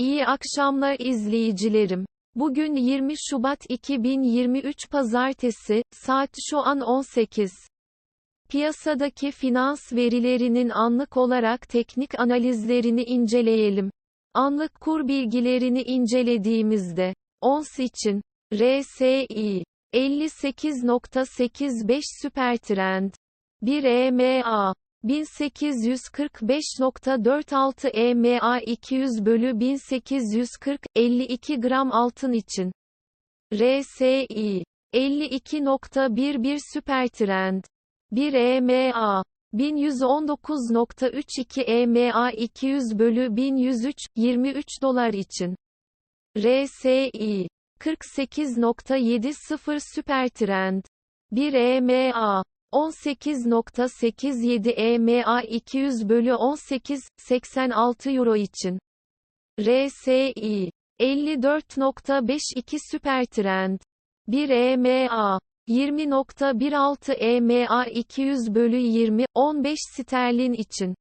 İyi akşamlar izleyicilerim. Bugün 20 Şubat 2023 Pazartesi, saat şu an 18. Piyasadaki finans verilerinin anlık olarak teknik analizlerini inceleyelim. Anlık kur bilgilerini incelediğimizde, ons için, RSI, 58.85 süpertrend, 1 EMA, 1845.46 EMA 200 bölü 1840, 52 gram altın için. RSI, 52.11 süpertrend. 1 EMA, 1119.32 EMA 200 bölü 1103, 23 dolar için. RSI, 48.70 süpertrend. 1 EMA, 18.87 EMA 200 bölü 18, 86 euro için. RSI 54.52 süpertrend. 1 EMA 20.16 EMA 200 bölü 20, 15 sterlin için.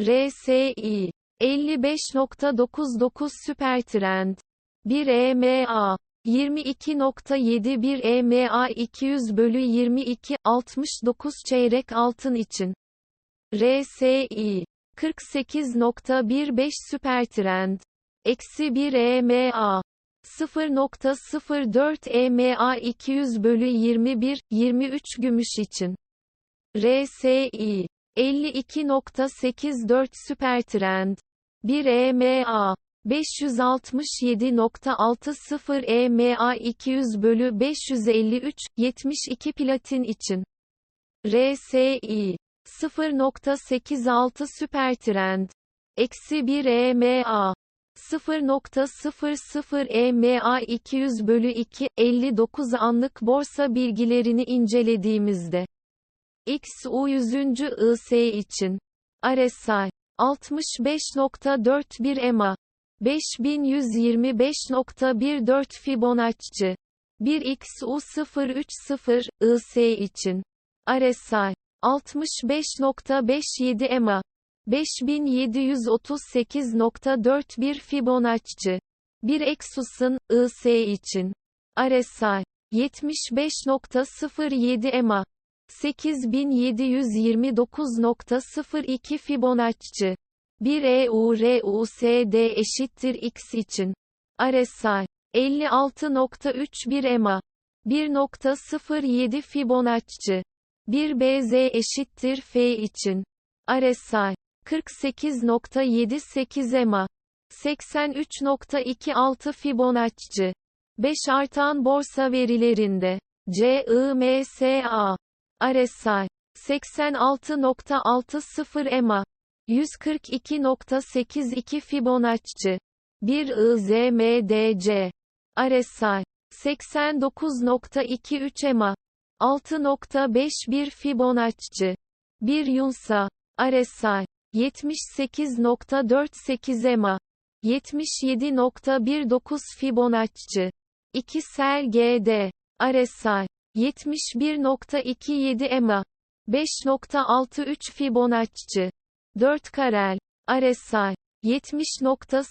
RSI 55.99 süpertrend. 1 EMA 22.71 EMA 200 bölü 22, 69 çeyrek altın için. RSI 48.15 süpertrend. Eksi 1 EMA 0.04 EMA 200 bölü 21, 23 gümüş için. RSI 52.84 süpertrend. 1 EMA 567.60 EMA 200 bölü 553, 72 platin için. RSI 0.86 süpertrend. Eksi 1 EMA 0.00 EMA 200 bölü 2, 59 anlık borsa bilgilerini incelediğimizde. XU 100. IS için. RSI 65.41 EMA 5125.14 Fibonacci. 1XU030 IS için. RSI 65.57 EMA 5738.41 Fibonacci. 1 Exus'un IS için. RSI 75.07 EMA 8729.02 Fibonacci 1 EURUSD eşittir X için. RSI 56.31 EMA 1.07 Fibonacci 1 BZ eşittir F için. RSI 48.78 EMA 83.26 Fibonacci 5 artan borsa verilerinde CIMSA RSI 86.60 EMA 142.82 Fibonacci. 1 IZMDC RSI 89.23 EMA 6.51 Fibonacci. 1 Yunsa. RSI 78.48 EMA 77.19 Fibonacci. 2 Sel GD RSI 71.27 EMA 5.63 Fibonacci 4 Karel RSI 70.09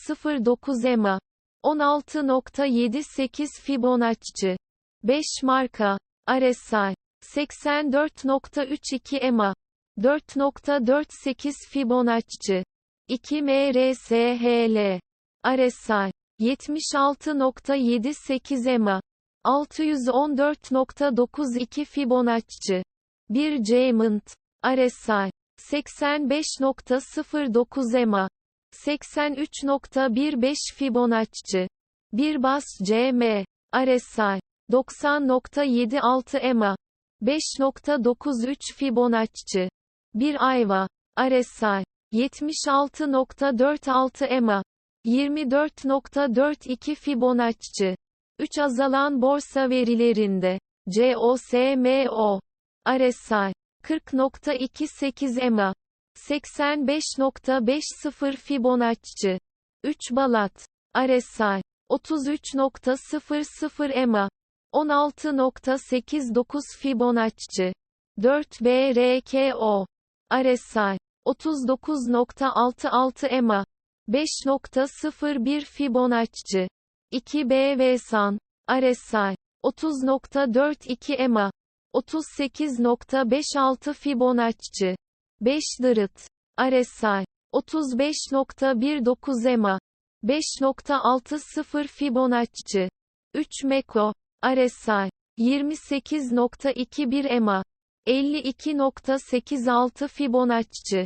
EMA 16.78 Fibonacci. 5 marka. RSI 84.32 EMA 4.48 Fibonacci. 2 MRSHL RSI 76.78 EMA 614.92 Fibonacci. 1 Diamond RSI 85.09 EMA 83.15 Fibonacci 1 Bas CM RSI 90.76 EMA 5.93 Fibonacci 1 Ayva RSI 76.46 EMA 24.42 Fibonacci 3 azalan borsa verilerinde COSMO RSI 40.28 EMA 85.50 Fibonacci 3 Balat RSI 33.00 EMA 16.89 Fibonacci 4 BRKO RSI 39.66 EMA 5.01 Fibonacci 2 BV San RSI 30.42 EMA 38.56 Fibonacci. 5 Dırıt. RSI 35.19 EMA. 5.60 Fibonacci. 3 Meko. RSI 28.21 EMA. 52.86 Fibonacci.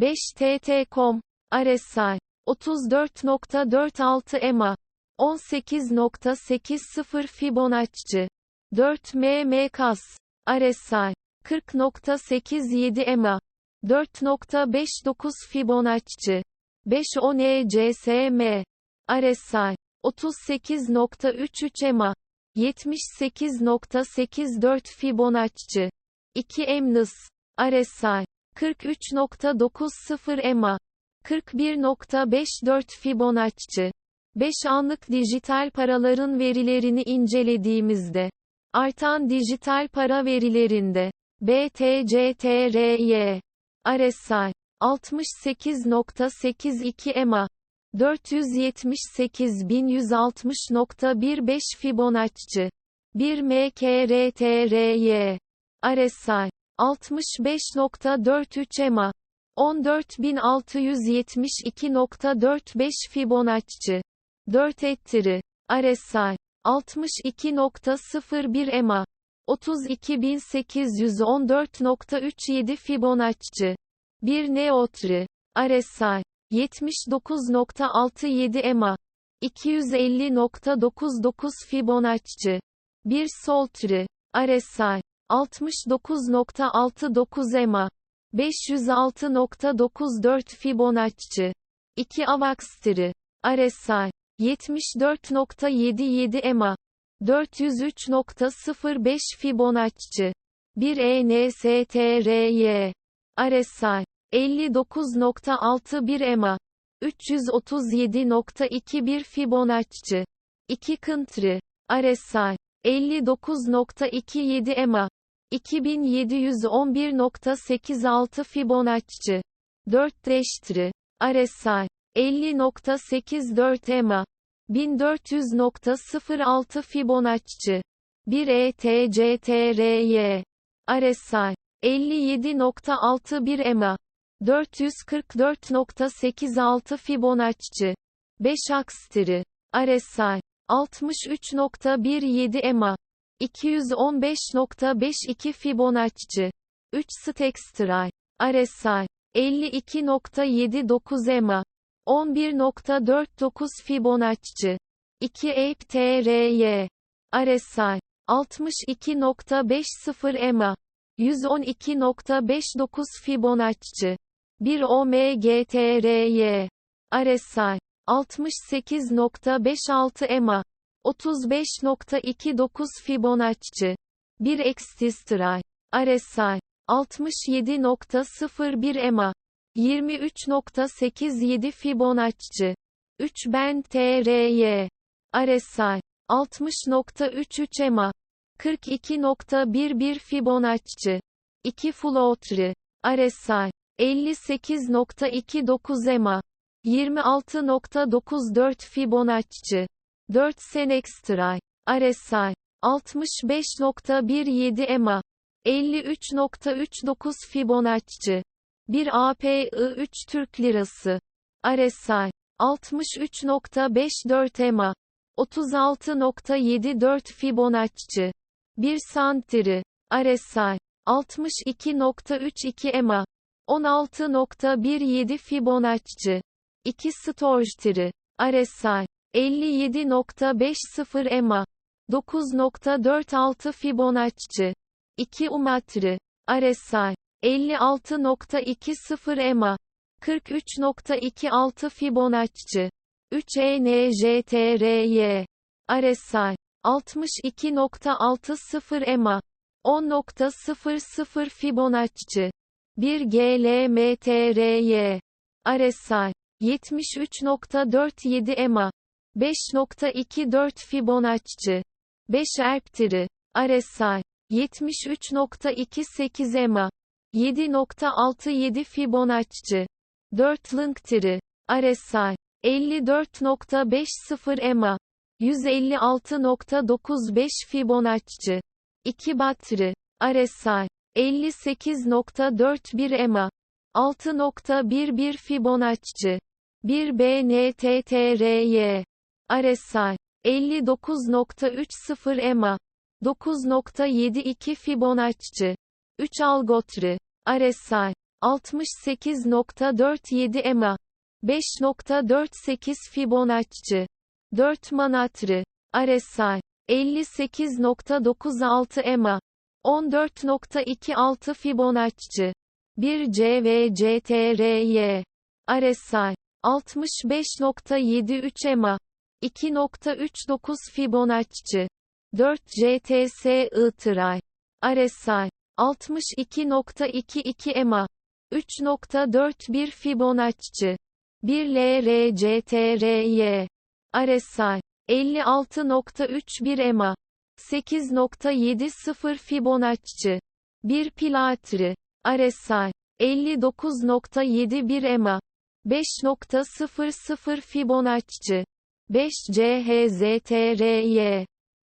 5 TT.com RSI 34.46 EMA. 18.80 Fibonacci. 4 MM Kas RSI 40.87 EMA 4.59 Fibonacci 5 ONECSM RSI 38.33 EMA 78.84 Fibonacci 2 MNIS RSI 43.90 EMA 41.54 Fibonacci 5 anlık dijital paraların verilerini incelediğimizde artan dijital para verilerinde. BTCTRY RSI 68.82 EMA 478.160.15 Fibonacci. 1 MKRTRY RSI 65.43 EMA 14672.45 Fibonacci. 4 ettiri. RSI 62.01 EMA. 32814.37 Fibonacci. 1 Neotri. RSI 79.67 EMA. 250.99 Fibonacci. 1 Soltri. RSI 69.69 EMA. 506.94 Fibonacci. 2 Avakstri RSI 74.77 EMA 403.05 Fibonacci 1 ENSTRY RSI 59.61 EMA 337.21 Fibonacci 2 Kıntri RSI 59.27 EMA 2711.86 Fibonacci 4 Reştri RSI 50.84 EMA 1400.06 Fibonacci 1 ETCTRY RSI 57.61 EMA 444.86 Fibonacci 5 Akstri RSI 63.17 EMA 215.52 Fibonacci 3 Stekstray RSI 52.79 EMA 11.49 Fibonacci. 2 Ape TRY RSI 62.50 EMA. 112.59 Fibonacci. 1 OMGTRY RSI 68.56 EMA. 35.29 Fibonacci. 1 Extistray. RSI 67.01 EMA 23.87 Fibonacci. 3 Ben TRY RSI 60.33 EMA. 42.11 Fibonacci. 2 Floatri RSI 58.29 EMA. 26.94 Fibonacci. 4 Senextray. RSI 65.17 EMA. 53.39 Fibonacci 1 API 3 Türk Lirası. RSI 63.54 EMA 36.74 Fibonacci. 1 Santiri. RSI 62.32 EMA 16.17 Fibonacci. 2 Storjtiri RSI 57.50 EMA 9.46 Fibonacci. 2 Umatri RSI 56.20 EMA 43.26 Fibonacci 3 ENJTRY RSI 62.60 EMA 10.00 Fibonacci 1 GLMTRY RSI 73.47 EMA 5.24 Fibonacci 5 Erptiri RSI 73.28 EMA 7.67 Fibonacci. 4 Linktiri. RSI 54.50 EMA 156.95 Fibonacci. 2 Battery RSI 58.41 EMA 6.11 Fibonacci. 1 BNTTRY RSI 59.30 EMA 9.72 Fibonacci 3 Algotri RSI 68.47 EMA 5.48 Fibonacci 4 Manatri RSI 58.96 EMA 14.26 Fibonacci 1 CVCTRY RSI 65.73 EMA 2.39 Fibonacci 4 JTS ITRAY RSI 62.22 EMA 3.41 Fibonacci 1 LRCTRY RSI 56.31 EMA 8.70 Fibonacci 1 Pilatri RSI 59.71 EMA 5.00 Fibonacci 5 CHZTRY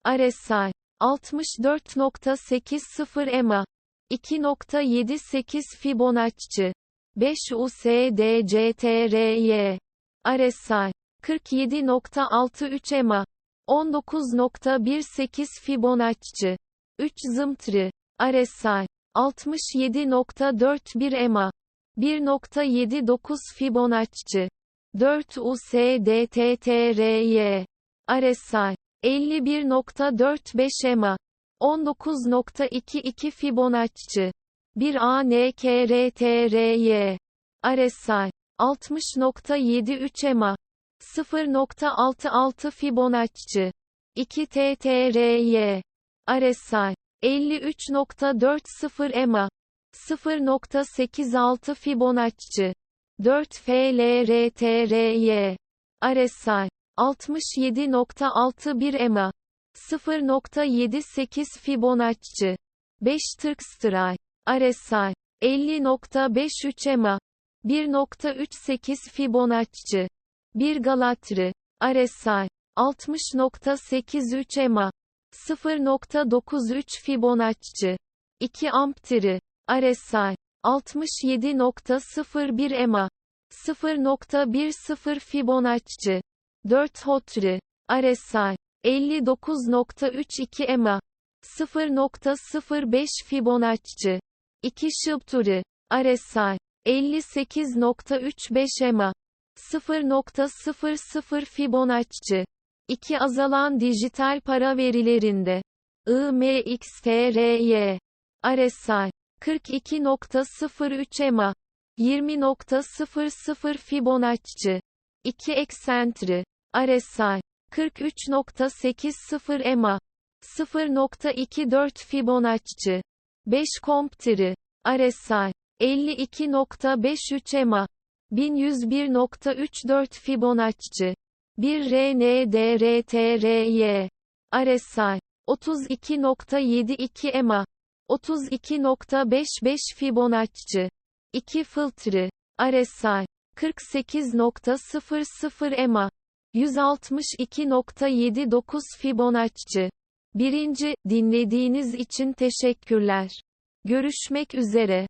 RSI 64.80 EMA 2.78 Fibonacci. 5 USDCTRY RSI 47.63 EMA 19.18 Fibonacci. 3 Zımtri. RSI 67.41 EMA 1.79 Fibonacci. 4 USDTTRY RSI 51.45 EMA 19.22 Fibonacci. 1 ANKRTRY RSI 60.73 EMA. 0.66 Fibonacci. 2 TTRY RSI 53.40 EMA. 0.86 Fibonacci. 4 FLRTRY RSI 67.61 EMA 0.78 Fibonacci. 5 Turkstray RSI 50.53 EMA. 1.38 Fibonacci. 1 Galatri. RSI 60.83 EMA. 0.93 Fibonacci. 2 Amptri RSI 67.01 EMA. 0.10 Fibonacci. 4 Hotri. RSI 59.32 EMA 0.05 Fibonacci. 2 Şıpturi RSI 58.35 EMA 0.00 Fibonacci. 2 azalan dijital para verilerinde. IMXTRY RSI 42.03 EMA 20.00 Fibonacci. 2 eksentri. RSI 43.80 EMA 0.24 Fibonacci 5 Comptri RSI 52.53 EMA 1101.34 Fibonacci 1 RNDRTRY RSI 32.72 EMA 32.55 Fibonacci 2 Filtri RSI 48.00 EMA 162.79 Fibonacci 1. Dinlediğiniz için teşekkürler. Görüşmek üzere.